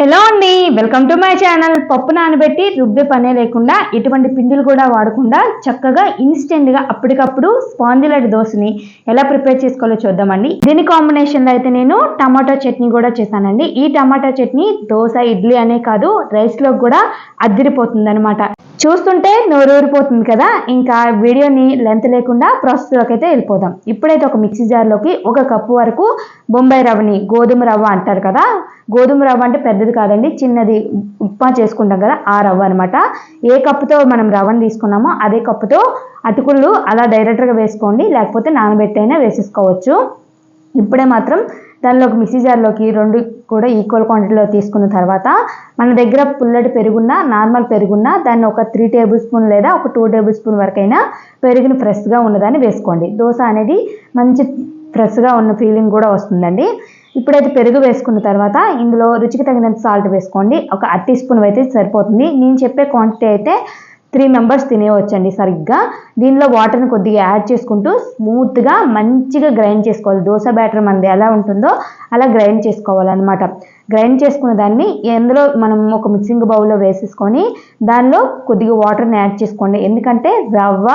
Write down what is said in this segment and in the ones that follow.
Hello అండి welcome to my channel. పప్పు నానబెట్టి రుబ్బే పనే లేకుండా ఎటువంటి పిండిలు కూడా వాడకుండా చక్కగా ఇన్స్టెంట్గా అప్పటికప్పుడు స్పాంజిలెట్ దోశని ఎలా ప్రిపేర్ చేసుకోవాలో చూద్దామండి. దీని కాంబినేషన్లో అయితే నేను టమాటో చట్నీ కూడా చేశానండి. ఈ టమాటో చట్నీ దోశ ఇడ్లీ అనే కాదు రైస్లో కూడా అద్దిరిపోతుంది అనమాట చూస్తుంటే నోరూరిపోతుంది కదా. ఇంకా వీడియోని లెంత్ లేకుండా ప్రాసెస్లోకి అయితే వెళ్ళిపోదాం. ఇప్పుడైతే ఒక మిక్సీ జార్లోకి ఒక కప్పు వరకు బొంబాయి రవ్వని గోధుమ రవ్వ అంటారు కదా. గోధుమ రవ్వ అంటే పెద్దది కాదండి చిన్నది ఉప్మా చేసుకుంటాం కదా ఆ రవ్వ అనమాట ఏ కప్పుతో మనం రవ్వని తీసుకున్నామో అదే కప్పుతో అటుకులు అలా డైరెక్ట్గా వేసుకోండి లేకపోతే నానబెట్టైనా వేసేసుకోవచ్చు. ఇప్పుడే మాత్రం దానిలో మిక్సీ జార్లోకి రెండు కూడా ఈక్వల్ క్వాంటిటీలో తీసుకున్న తర్వాత మన దగ్గర పుల్లటి పెరుగున్న నార్మల్ పెరుగున్న దాన్ని ఒక త్రీ టేబుల్ స్పూన్ లేదా ఒక టూ టేబుల్ స్పూన్ వరకైనా పెరుగుని ఫ్రెష్గా ఉన్నదాన్ని వేసుకోండి. దోశ అనేది మంచి ఫ్రెష్గా ఉన్న ఫీలింగ్ కూడా వస్తుందండి. ఇప్పుడైతే పెరుగు వేసుకున్న తర్వాత ఇందులో రుచికి తగినంత సాల్ట్ వేసుకోండి. ఒక అర టీ స్పూన్ అయితే సరిపోతుంది. నేను చెప్పే క్వాంటిటీ అయితే త్రీ మెంబర్స్ తినేవచ్చండి సరిగ్గా. దీనిలో వాటర్ని కొద్దిగా యాడ్ చేసుకుంటూ స్మూత్గా మంచిగా గ్రైండ్ చేసుకోవాలి. దోశ బ్యాటర్ మనది ఎలా ఉంటుందో అలా గ్రైండ్ చేసుకోవాలన్నమాట. గ్రైండ్ చేసుకున్న దాన్ని ఎందులో మనం ఒక మిక్సింగ్ బౌల్లో వేసేసుకొని దానిలో కొద్దిగా వాటర్ని యాడ్ చేసుకోండి. ఎందుకంటే రవ్వ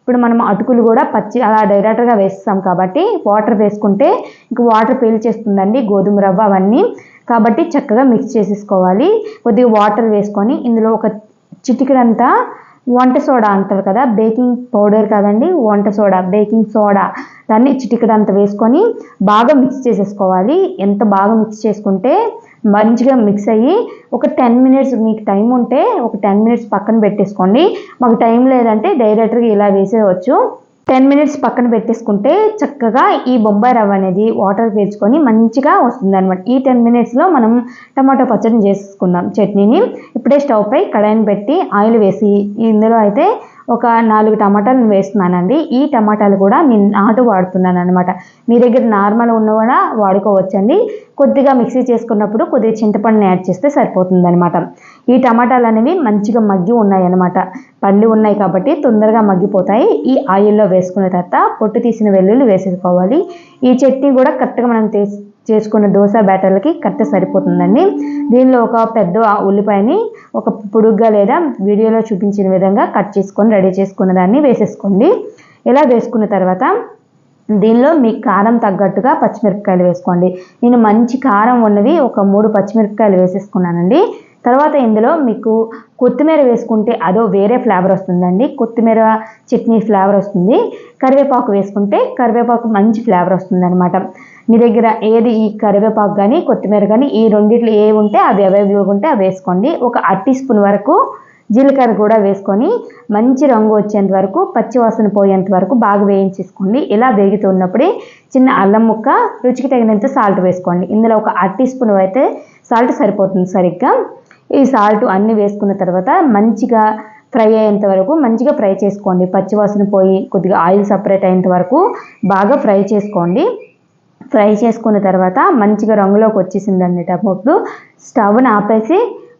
ఇప్పుడు మనం అటుకులు కూడా పచ్చి అలా డైరెక్ట్గా వేస్తాం కాబట్టి వాటర్ వేసుకుంటే ఇంక వాటర్ పీల్చేస్తుందండి గోధుమ రవ్వ అవన్నీ. కాబట్టి చక్కగా మిక్స్ చేసేసుకోవాలి. కొద్దిగా వాటర్ వేసుకొని ఇందులో ఒక చిటికడంతా వంట సోడా అంటారు కదా బేకింగ్ పౌడర్ కాదండి వంట సోడా బేకింగ్ సోడా. దాన్ని చిటికడంత వేసుకొని బాగా మిక్స్ చేసేసుకోవాలి. ఎంత బాగా మిక్స్ చేసుకుంటే మంచిగా మిక్స్ అయ్యి ఒక టెన్ మినిట్స్ మీకు టైం ఉంటే ఒక టెన్ మినిట్స్ పక్కన పెట్టేసుకోండి. మాకు టైం లేదంటే డైరెక్ట్గా ఇలా వేసేయవచ్చు. టెన్ మినిట్స్ పక్కన పెట్టేసుకుంటే చక్కగా ఈ బొంబాయి రవ్వ అనేది వాటర్ పీల్చుకొని మంచిగా వస్తుంది అనమాట ఈ టెన్ మినిట్స్లో మనం టమాటో పచ్చడిని చేసుకుందాం. చట్నీని ఇప్పుడే స్టవ్ పై కడాయిని పెట్టి ఆయిల్ వేసి ఇందులో అయితే ఒక నాలుగు టమాటాలు వేస్తున్నానండి. ఈ టమాటాలు కూడా నేను నాటు వాడుతున్నాను అనమాట మీ దగ్గర నార్మల్ ఉన్న కూడా వాడుకోవచ్చండి. కొద్దిగా మిక్సీ చేసుకున్నప్పుడు కొద్దిగా చింతపండుని యాడ్ చేస్తే సరిపోతుంది అనమాట ఈ టమాటాలు అనేవి మంచిగా మగ్గి ఉన్నాయి అనమాట పళ్ళు ఉన్నాయి కాబట్టి తొందరగా మగ్గిపోతాయి. ఈ ఆయిల్లో వేసుకున్న తర్వాత పొట్టు తీసిన వెల్లుల్లి వేసుకోవాలి ఈ చట్నీ కూడా కరెక్ట్గా మనం చేసుకున్న దోశ బ్యాటర్లకి కరెక్ట్ సరిపోతుందండి. దీనిలో ఒక పెద్ద ఉల్లిపాయని ఒక పొడుగ్గా లేదా వీడియోలో చూపించిన విధంగా కట్ చేసుకొని రెడీ చేసుకున్న దాన్ని వేసేసుకోండి. ఇలా వేసుకున్న తర్వాత దీనిలో మీ కారం తగ్గట్టుగా పచ్చిమిరపకాయలు వేసుకోండి. నేను మంచి కారం ఉన్నవి ఒక మూడు పచ్చిమిరపకాయలు వేసేసుకున్నానండి. తర్వాత ఇందులో మీకు కొత్తిమీర వేసుకుంటే అదో వేరే ఫ్లేవర్ వస్తుందండి. కొత్తిమీర చట్నీ ఫ్లేవర్ వస్తుంది. కరివేపాకు వేసుకుంటే కరివేపాకు మంచి ఫ్లేవర్ వస్తుంది అనమాట మీ దగ్గర ఏది ఈ కరివేపాకు కానీ కొత్తిమీర కానీ ఈ రెండిట్లో ఏ ఉంటే అవి అవైలబుల్గా ఉంటే అవి వేసుకోండి. ఒక అర టీ స్పూన్ వరకు జీలకర్ర కూడా వేసుకొని మంచి రంగు వచ్చేంత వరకు పచ్చివాసన పోయేంత వరకు బాగా వేయించేసుకోండి. ఇలా వేగుతున్నప్పుడే చిన్న అల్లం ముక్క రుచికి తగినంత సాల్ట్ వేసుకోండి. ఇందులో ఒక అర టీ స్పూన్ అయితే సాల్ట్ సరిపోతుంది సరిగ్గా. ఈ సాల్ట్ అన్నీ వేసుకున్న తర్వాత మంచిగా ఫ్రై అయ్యేంత వరకు మంచిగా ఫ్రై చేసుకోండి. పచ్చివాసన పోయి కొద్దిగా ఆయిల్ సపరేట్ అయ్యేంత వరకు బాగా ఫ్రై చేసుకోండి. ఫ్రై చేసుకున్న తర్వాత మంచిగా రంగులోకి వచ్చేసింది అనేటప్పుడు స్టవ్ని ఆపేసి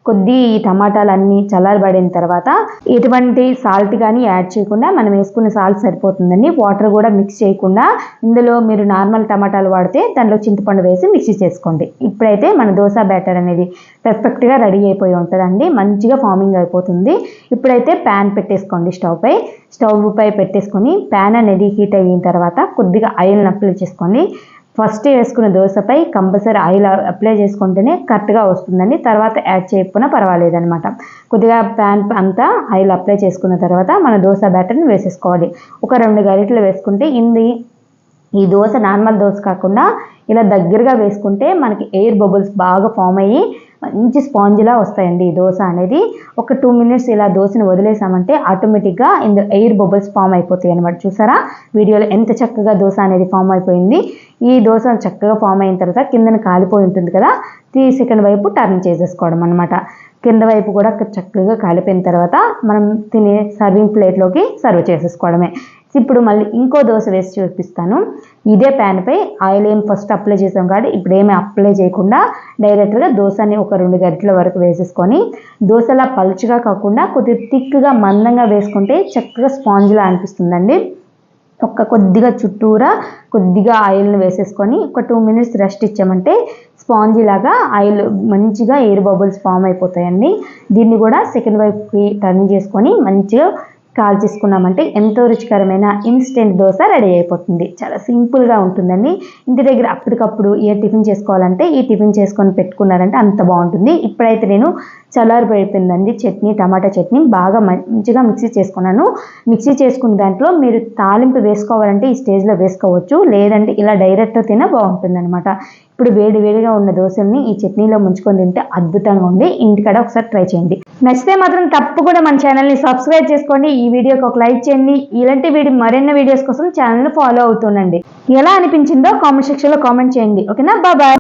కొద్ది ఈ టమాటాలు అన్నీ చల్లారబడిన తర్వాత ఎటువంటి సాల్ట్ కానీ యాడ్ చేయకుండా మనం వేసుకున్న సాల్ట్ సరిపోతుందండి. వాటర్ కూడా మిక్స్ చేయకుండా ఇందులో మీరు నార్మల్ టమాటాలు వాడితే దానిలో చింతపండు వేసి మిక్సీ చేసుకోండి. ఇప్పుడైతే మన దోశ బ్యాటర్ అనేది పర్ఫెక్ట్గా రెడీ అయిపోయి ఉంటుందండి. మంచిగా ఫార్మింగ్ అయిపోతుంది. ఇప్పుడైతే ప్యాన్ పెట్టేసుకోండి స్టవ్ పై. స్టవ్ పై పెట్టేసుకొని ప్యాన్ అనేది హీట్ అయిన తర్వాత కొద్దిగా ఆయిల్ అప్లై చేసుకోండి. ఫస్ట్ వేసుకున్న దోశపై కంపల్సరీ ఆయిల్ అప్లై చేసుకుంటేనే కరెక్ట్గా వస్తుందండి. తర్వాత యాడ్ చేయకపోయినా పర్వాలేదనమాట కొద్దిగా ప్యాన్ అంతా ఆయిల్ అప్లై చేసుకున్న తర్వాత మన దోశ బ్యాటర్ని వేసేసుకోవాలి. ఒక రెండు గరిటలు వేసుకుంటే ఇంది ఈ దోశ నార్మల్ దోశ కాకుండా ఇలా దగ్గరగా వేసుకుంటే మనకి ఎయిర్ బబుల్స్ బాగా ఫామ్ అయ్యి మంచి స్పాంజ్లా వస్తాయండి ఈ దోశ అనేది. ఒక టూ మినిట్స్ ఇలా దోశని వదిలేసామంటే ఆటోమేటిక్గా ఇందులో ఎయిర్ బబుల్స్ ఫామ్ అయిపోతాయి అనమాట చూసారా? వీడియోలో ఎంత చక్కగా దోశ అనేది ఫామ్ అయిపోయింది. ఈ దోశ చక్కగా ఫామ్ అయిన తర్వాత కిందన కాలిపోయి ఉంటుంది కదా? త్రీ సెకండ్ వైపు టర్న్ చేసేసుకోవడం అనమాట కింద వైపు కూడా చక్కగా కాలిపోయిన తర్వాత మనం తినే సర్వింగ్ ప్లేట్లోకి సర్వ్ చేసేసుకోవడమే. ఇప్పుడు మళ్ళీ ఇంకో దోశ వేసి చూపిస్తాను. ఇదే ప్యాన్పై ఆయిల్ ఏం ఫస్ట్ అప్లై చేసాం కాబట్టి ఇప్పుడు ఏమి అప్లై చేయకుండా డైరెక్ట్గా దోశని ఒక రెండు గంటల వరకు వేసేసుకొని దోశలా పలుచగా కాకుండా కొద్దిగా థిక్గా మందంగా వేసుకుంటే చక్కగా స్పాంజ్లా అనిపిస్తుందండి. ఒక్క కొద్దిగా చుట్టూరా కొద్దిగా ఆయిల్ని వేసేసుకొని ఒక టూ మినిట్స్ రెస్ట్ ఇచ్చామంటే స్పాంజీ లాగా ఆయిల్ మంచిగా ఎయిర్ బబుల్స్ ఫామ్ అయిపోతాయండి. దీన్ని కూడా సెకండ్ వైపుకి టర్న్ చేసుకొని మంచిగా కాల్చేసుకున్నామంటే ఎంతో రుచికరమైన ఇన్స్టెంట్ దోశ రెడీ అయిపోతుంది. చాలా సింపుల్గా ఉంటుందండి. ఇంటి దగ్గర అప్పటికప్పుడు ఏ టిఫిన్ చేసుకోవాలంటే ఈ టిఫిన్ చేసుకొని పెట్టుకున్నారంటే అంత బాగుంటుంది. ఇప్పుడైతే నేను చల్లారిపోయిపోయిందండి చట్నీ టమాటా చట్నీ బాగా మంచిగా మిక్సీ చేసుకున్నాను. మిక్సీ చేసుకున్న దాంట్లో మీరు తాలింపు వేసుకోవాలంటే ఈ స్టేజ్లో వేసుకోవచ్చు. లేదంటే ఇలా డైరెక్ట్ తిన బాగుంటుంది అనమాట ఇప్పుడు వేడి వేడిగా ఉన్న దోశల్ని ఈ చట్నీలో ముంచుకొని తింటే అద్భుతంగా ఉంది. ఇంటికాడ ఒకసారి ట్రై చేయండి. నచ్చితే మాత్రం తప్పకుండా మన ఛానల్ని సబ్స్క్రైబ్ చేసుకోండి. ఈ వీడియోకి ఒక లైక్ చేయండి. ఇలాంటి వీడియో మరిన్ని వీడియోస్ కోసం ఛానల్ని ఫాలో అవుతుండండి. ఎలా అనిపించిందో కామెంట్ సెక్షన్లో కామెంట్ చేయండి. ఓకేనా? బాబాయ్